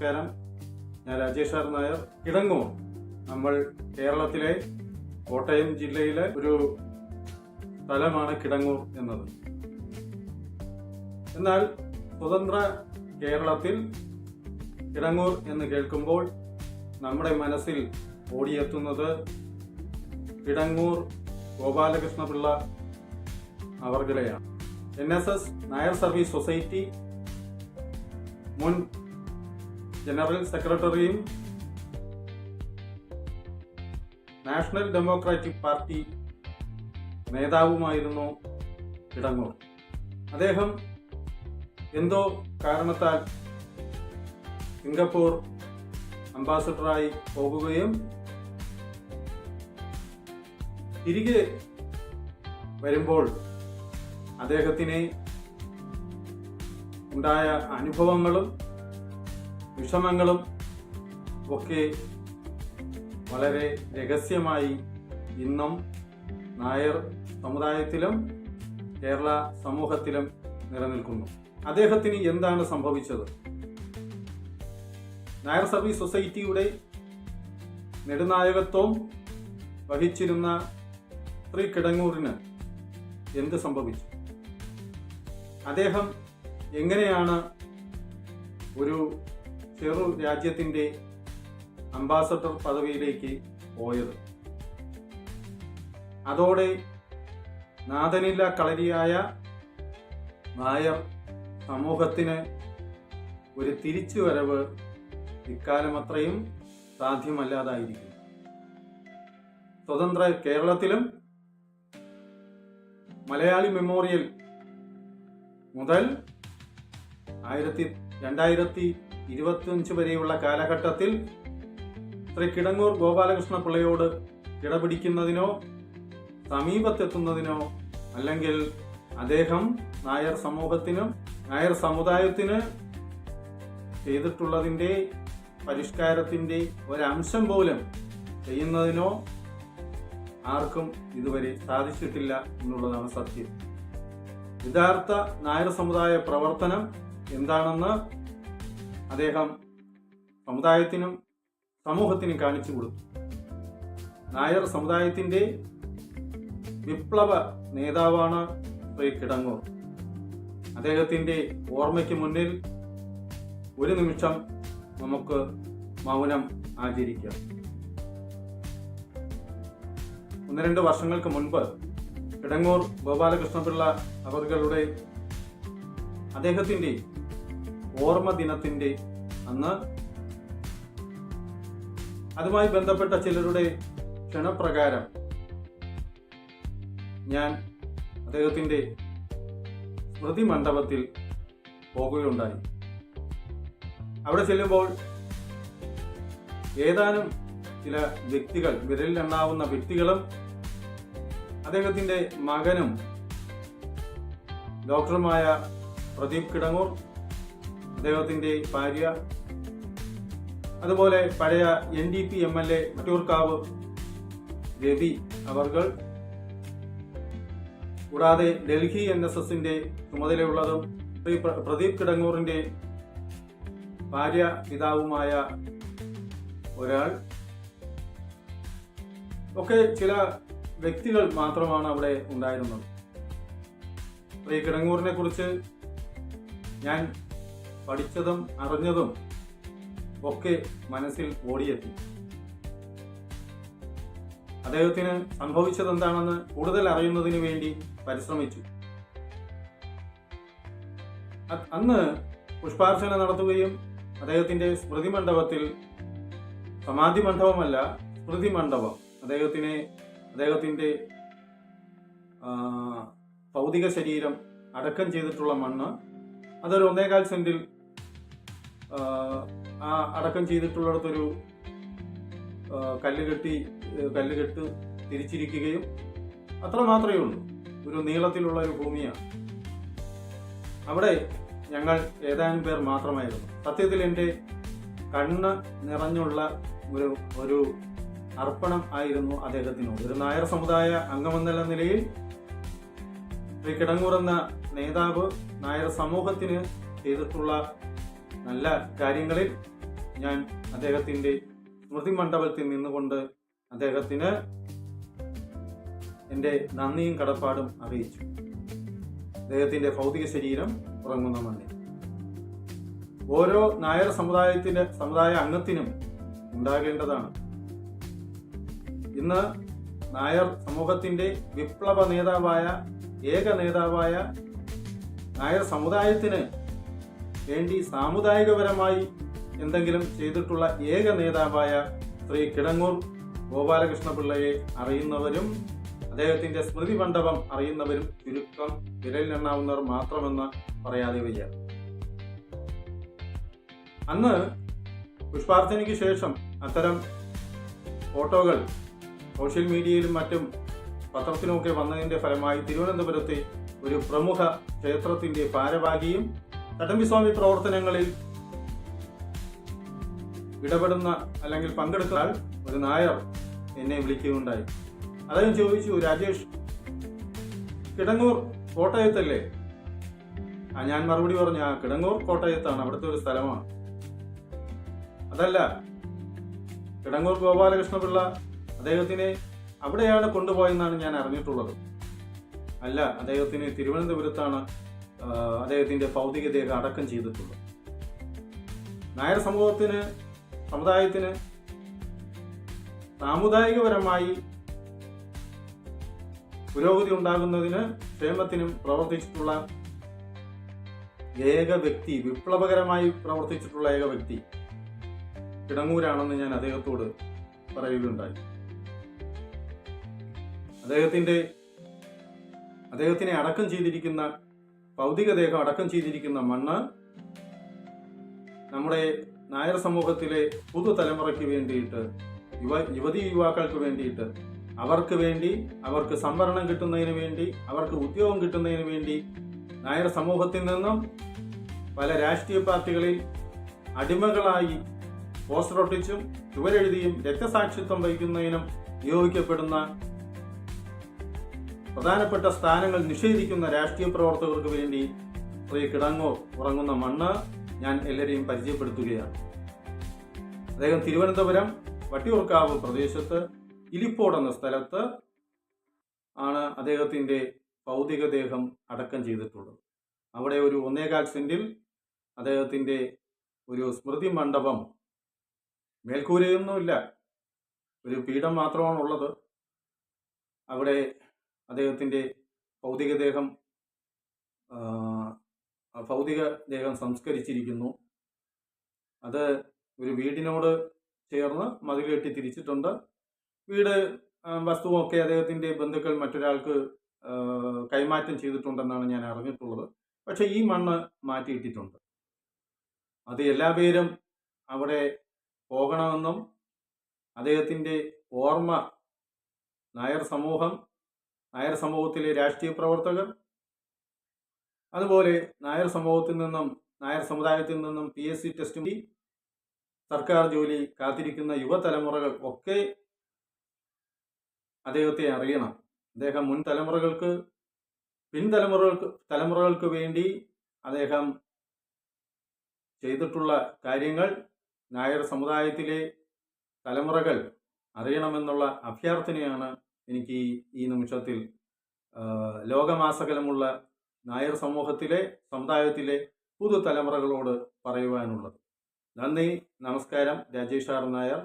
നമസ്കാരം. ഞാൻ രാജേഷ് ആർ നായർ. കിടങ്ങൂർ നമ്മൾ കേരളത്തിലെ കോട്ടയം ജില്ലയിലെ ഒരു സ്ഥലമാണ് കിടങ്ങൂർ എന്നത്. എന്നാൽ സ്വതന്ത്ര കേരളത്തിൽ കിടങ്ങൂർ എന്ന് കേൾക്കുമ്പോൾ നമ്മുടെ മനസ്സിൽ ഓടിയെത്തുന്നത് Kidangoor Gopalakrishna Pillai അവർകളെയാണ് N S S Nair service society മുൻ ജനറൽ സെക്രട്ടറിയും നാഷണൽ ഡെമോക്രാറ്റിക് പാർട്ടി നേതാവുമായിരുന്നു ഇടങ്ങൂർ. അദ്ദേഹം എന്തോ കാരണത്താൽ സിംഗപ്പൂർ അംബാസഡറായി പോകുകയും തിരികെ വരുമ്പോൾ അദ്ദേഹത്തിന് ഉണ്ടായ അനുഭവങ്ങളും വിഷമങ്ങളും ഒക്കെ വളരെ രഹസ്യമായി ഇന്നും നായർ സമുദായത്തിലും കേരള സമൂഹത്തിലും നിലനിൽക്കുന്നു. അദ്ദേഹത്തിന് എന്താണ് സംഭവിച്ചത്? നായർ സർവീസ് സൊസൈറ്റിയുടെ നെടുനായകത്വം വഹിച്ചിരുന്ന ശ്രീ കിടങ്ങൂറിന് എന്ത് സംഭവിച്ചു? അദ്ദേഹം എങ്ങനെയാണ് ഒരു ചെറു രാജ്യത്തിന്റെ അംബാസഡർ പദവിയിലേക്ക് പോയത്. അതോടെ നാഥനില്ല കളരിയായ നായർ സമൂഹത്തിന് ഒരു തിരിച്ചു വരവ് ഇക്കാലം അത്രയും സാധ്യമല്ലാതായിരിക്കും. സ്വതന്ത്ര കേരളത്തിലും മലയാളി മെമ്മോറിയൽ മുതൽ ആയിരത്തി രണ്ടായിരത്തി ഇരുപത്തിയഞ്ച് വരെയുള്ള കാലഘട്ടത്തിൽ ശ്രീ കിടങ്ങൂർ ഗോപാലകൃഷ്ണ പിള്ളയോട് കിടപിടിക്കുന്നതിനോ സമീപത്തെത്തുന്നതിനോ അല്ലെങ്കിൽ അദ്ദേഹം നായർ സമൂഹത്തിനും നായർ സമുദായത്തിന് ചെയ്തിട്ടുള്ളതിന്റെ പരിഷ്കാരത്തിന്റെ ഒരംശം പോലും ചെയ്യുന്നതിനോ ആർക്കും ഇതുവരെ സാധിച്ചിട്ടില്ല എന്നുള്ളതാണ് സത്യം. യഥാർത്ഥ നായർ സമുദായ പ്രവർത്തനം എന്താണെന്ന് അദ്ദേഹം സമുദായത്തിനും സമൂഹത്തിനും കാണിച്ചു കൊടുത്തു. നായർ സമുദായത്തിന്റെ വിപ്ലവ നേതാവാണ് ശ്രീ കിടങ്ങൂർ. അദ്ദേഹത്തിന്റെ ഓർമ്മയ്ക്ക് മുന്നിൽ ഒരു നിമിഷം നമുക്ക് മൗനം ആചരിക്കാം. ഒന്ന് രണ്ട് വർഷങ്ങൾക്ക് മുൻപ് കിടങ്ങൂർ ഗോപാലകൃഷ്ണപിള്ള അവരുടെ അദ്ദേഹത്തിന്റെ ഓർമ്മ ദിനത്തിന്റെ അന്ന് അതുമായി ബന്ധപ്പെട്ട ചിലരുടെ ക്ഷണപ്രകാരം ഞാൻ അദ്ദേഹത്തിന്റെ സ്മൃതി മണ്ഡപത്തിൽ പോകുകയുണ്ടായി. അവിടെ ചെല്ലുമ്പോൾ ഏതാനും ചില വ്യക്തികൾ വിരലിലെണ്ണാവുന്ന വ്യക്തികളും അദ്ദേഹത്തിന്റെ മകനും ഡോക്ടറുമായ പ്രദീപ് കിടങ്ങൂർ അദ്ദേഹത്തിന്റെ ഭാര്യ അതുപോലെ പഴയ N D P M L A Mattoorkavu Ravi അവർകൾ കൂടാതെ ഡൽഹി എൻ എസ് എസിന്റെ ചുമതലയുള്ളതും ശ്രീ പ്രദീപ് കിടങ്ങൂറിന്റെ ഭാര്യ പിതാവുമായ ഒരാൾ. ഒക്കെ ചില വ്യക്തികൾ മാത്രമാണ് അവിടെ ഉണ്ടായിരുന്നത്. ശ്രീ കിടങ്ങൂറിനെ കുറിച്ച് ഞാൻ പഠിച്ചതും അറിഞ്ഞതും ഒക്കെ മനസ്സിൽ ഓടിയെത്തി. അദ്ദേഹത്തിന് സംഭവിച്ചത് എന്താണെന്ന് കൂടുതൽ അറിയുന്നതിന് വേണ്ടി പരിശ്രമിച്ചു. അന്ന് പുഷ്പാർച്ചന നടത്തുകയും അദ്ദേഹത്തിന്റെ സ്മൃതി മണ്ഡപത്തിൽ സമാധി മണ്ഡപമല്ല സ്മൃതി മണ്ഡപം. അദ്ദേഹത്തിനെ അദ്ദേഹത്തിന്റെ ഭൗതിക ശരീരം അടക്കം ചെയ്തിട്ടുള്ള മണ്ണ് അതൊരു ഒന്നേകാൽ സെന്റിൽ ആ, അടക്കം ചെയ്തിട്ടുള്ളിടത്തൊരു കല്ല് കെട്ടി കല്ല് കെട്ട് തിരിച്ചിരിക്കുകയും അത്ര മാത്രമേ ഉള്ളൂ. ഒരു നീളത്തിലുള്ള ഒരു ഭൂമിയാണ്. അവിടെ ഞങ്ങൾ ഏതാനും പേർ മാത്രമായിരുന്നു. സത്യത്തിൽ എന്റെ കണ്ണ് നിറഞ്ഞുള്ള ഒരു ഒരു അർപ്പണം ആയിരുന്നു അദ്ദേഹത്തിനോട്. ഒരു നായർ സമുദായ അംഗമെന്നുള്ള നിലയിൽ ശ്രീ കിടങ്ങൂർ എന്ന നേതാവ് നായർ സമൂഹത്തിന് ചെയ്തിട്ടുള്ള നല്ല കാര്യങ്ങളിൽ ഞാൻ അദ്ദേഹത്തിന്റെ സ്മൃതി മണ്ഡപത്തിൽ നിന്നുകൊണ്ട് അദ്ദേഹത്തിന് എന്റെ നന്ദിയും കടപ്പാടും അറിയിച്ചു. അദ്ദേഹത്തിന്റെ ഭൗതിക ശരീരം ഉറങ്ങുന്ന മണ്ണിൽ. ഓരോ നായർ സമുദായത്തിന്റെ സമുദായ അംഗത്തിനും ഉണ്ടാകേണ്ടതാണ്. ഇന്ന് നായർ സമൂഹത്തിന്റെ വിപ്ലവ നേതാവായ ഏക നേതാവായ നായർ സമുദായത്തിന് വേണ്ടി സാമുദായികപരമായി എന്തെങ്കിലും ചെയ്തിട്ടുള്ള ഏക നേതാവായ ശ്രീ കിടങ്ങൂർ ഗോപാലകൃഷ്ണപിള്ളയെ അറിയുന്നവരും അദ്ദേഹത്തിന്റെ സ്മൃതി മണ്ഡപം അറിയുന്നവരും ചുരുക്കം വിരലിലെണ്ണാവുന്നവർ മാത്രമെന്ന് പറയാതെ വയ്യ. അന്ന് പുഷ്പാർച്ചനയ്ക്ക് ശേഷം അത്തരം ഫോട്ടോകൾ സോഷ്യൽ മീഡിയയിലും മറ്റും പത്രത്തിനുമൊക്കെ വന്നതിന്റെ ഫലമായി തിരുവനന്തപുരത്തെ ഒരു പ്രമുഖ ക്ഷേത്രത്തിന്റെ ഭാരവാഹിയും ചട്ടമ്പിസ്വാമി പ്രവർത്തനങ്ങളിൽ ഇടപെടുന്ന അല്ലെങ്കിൽ പങ്കെടുത്താൽ ഒരു നായർ എന്നെ വിളിക്കുകയുണ്ടായി. അദ്ദേഹം ചോദിച്ചു രാജേഷ് കിടങ്ങൂർ കോട്ടയത്തല്ലേ? ആ ഞാൻ മറുപടി പറഞ്ഞു ആ കിടങ്ങൂർ കോട്ടയത്താണ് അവിടുത്തെ ഒരു സ്ഥലമാണ്. അതല്ല കിടങ്ങൂർ ഗോപാലകൃഷ്ണപിള്ള അദ്ദേഹത്തിനെ അവിടെയാണ് കൊണ്ടുപോയെന്നാണ് ഞാൻ അറിഞ്ഞിട്ടുള്ളത്. അല്ല അദ്ദേഹത്തിന് തിരുവനന്തപുരത്താണ് ആ, ഭൗതികതയൊക്കെ ഭൗതിക അടക്കം ചെയ്തിട്ടുള്ളത് നായർ സമൂഹത്തിന് സമുദായത്തിന് സാമുദായികപരമായി പുരോഗതി ഉണ്ടാകുന്നതിന് ക്ഷേമത്തിനും പ്രവർത്തിച്ചിട്ടുള്ള ഏക വ്യക്തി വിപ്ലവകരമായി പ്രവർത്തിച്ചിട്ടുള്ള ഏക വ്യക്തി കിടങ്ങൂരാണെന്ന് ഞാൻ അദ്ദേഹത്തോട് പറയുകയുണ്ടായി. അദ്ദേഹത്തിന്റെ അദ്ദേഹത്തിനെ അടക്കം ചെയ്തിരിക്കുന്ന ഭൗതിക ദേഹം അടക്കം ചെയ്തിരിക്കുന്ന മണ്ണ് നമ്മുടെ നായർ സമൂഹത്തിലെ പുതുതലമുറയ്ക്ക് വേണ്ടിയിട്ട് യുവ യുവതി യുവാക്കൾക്ക് വേണ്ടിയിട്ട് അവർക്ക് വേണ്ടി അവർക്ക് സംവരണം കിട്ടുന്നതിന് വേണ്ടി അവർക്ക് ഉദ്യോഗം കിട്ടുന്നതിന് വേണ്ടി നായർ സമൂഹത്തിൽ നിന്നും പല രാഷ്ട്രീയ പാർട്ടികളിൽ അടിമകളായി പോസ്റ്റർ ഒട്ടിച്ചും ചുവരെഴുതിയും രക്തസാക്ഷിത്വം വഹിക്കുന്നതിനും നിയോഗിക്കപ്പെടുന്ന പ്രധാനപ്പെട്ട സ്ഥാനങ്ങൾ നിഷേധിക്കുന്ന രാഷ്ട്രീയ പ്രവർത്തകർക്ക് വേണ്ടി ശ്രീ കിടങ്ങോ ഉറങ്ങുന്ന മണ്ണ് ഞാൻ എല്ലാവരെയും പരിചയപ്പെടുത്തുകയാണ്. അദ്ദേഹം തിരുവനന്തപുരം വട്ടിയൂർക്കാവ് പ്രദേശത്ത് ഇലിപ്പോട് എന്ന സ്ഥലത്ത് ആണ് അദ്ദേഹത്തിന്റെ ഭൗതികദേഹം അടക്കം ചെയ്തിട്ടുള്ളത്. അവിടെ ഒരു ഒന്നേകാൽ സെന്റിൽ അദ്ദേഹത്തിന്റെ ഒരു സ്മൃതി മണ്ഡപം മേൽക്കൂരയൊന്നുമില്ല. ഒരു പീഠം മാത്രമാണ് ഉള്ളത് അവിടെ അദ്ദേഹത്തിന്റെ ഭൗതികദേഹം ആ, ആ ഭൗതിക ദേഹം സംസ്കരിച്ചിരിക്കുന്നു. അത് ഒരു വീടിനോട് ചേർന്ന് മതിൽ കെട്ടി തിരിച്ചിട്ടുണ്ട്. വീട് വസ്തുവൊക്കെ അദ്ദേഹത്തിന്റെ ബന്ധുക്കൾ മറ്റൊരാൾക്ക് കൈമാറ്റം ചെയ്തിട്ടുണ്ടെന്നാണ് ഞാൻ അറിഞ്ഞിട്ടുള്ളത്. പക്ഷെ ഈ മണ്ണ് മാറ്റിയിട്ടിട്ടുണ്ട്. അത് എല്ലാ പേരും അവിടെ പോകണമെന്നും അദ്ദേഹത്തിന്റെ ഓർമ്മ നായർ സമൂഹം നായർ സമൂഹത്തിലെ രാഷ്ട്രീയ പ്രവർത്തകർ. അതുപോലെ നായർ സമൂഹത്തിൽ നിന്നും നായർ സമുദായത്തിൽ നിന്നും പി എസ് സി സർക്കാർ ജോലി കാത്തിരിക്കുന്ന യുവതലമുറകൾ ഒക്കെ അദ്ദേഹത്തെ അറിയണം. അദ്ദേഹം മുൻ തലമുറകൾക്ക് പിൻതലമുറകൾക്ക് തലമുറകൾക്ക് വേണ്ടി അദ്ദേഹം ചെയ്തിട്ടുള്ള കാര്യങ്ങൾ നായർ സമുദായത്തിലെ തലമുറകൾ അറിയണമെന്നുള്ള അഭ്യർത്ഥനയാണ് എനിക്ക് ഈ നിമിഷത്തിൽ ലോകമാസകലമുള്ള നായർ സമൂഹത്തിലെ സമുദായത്തിലെ പുതുതലമുറകളോട് പറയുവാനുള്ളത്. നന്ദി നമസ്കാരം രാജേഷ് ആർ നായർ.